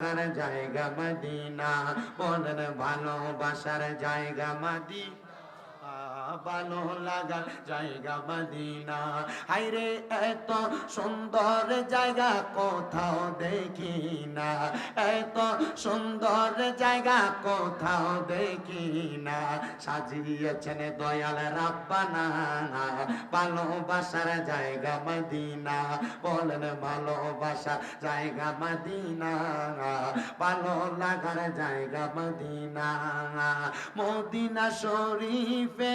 ভালোবাসার জায়গা মদিনা বলেন ভালোবাসার জায়গা মদিনা ভালো লাগার জায়গা মদিনা। হাইরে এত সুন্দর জায়গা কোথাও দেখি না এত সুন্দর জায়গা কোথাও দেখি না সাজিয়েছেন দয়াল রাব্বানা। ভালোবাসার জায়গা মদিনা। বলেন ভালোবাসা জায়গা মদিনা। ভালো লাগার জায়গা মদিনা। মদিনা শরীফে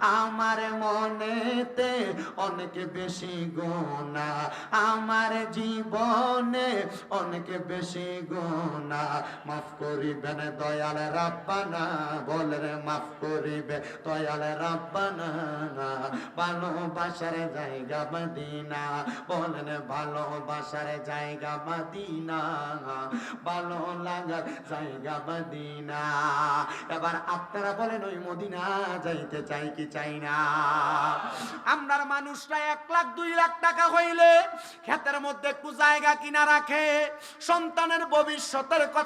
আমার মনেতে অনেক বেশি গোনা, আমার জীবনে অনেক বেশি গোনা। মাফ করিবেন দয়াল রাব্বানা, বলেন মাফ করিবে দয়াল রাব্বানা। ভালোবাসার জায়গা মদিনা, বলেন ভালোবাসার জায়গা মদিনা, ভালো লাগার জায়গা মদিনা। এবার আপনারা বলেন, ওই মদিনা যাইতে চাই কি চাই না। আমরার মানুষরা এক লাখ, দুই লাখ টাকা হইলে ক্ষেতের মধ্যে একটু জায়গা কিনা রাখে, সন্তানের ভবিষ্যতের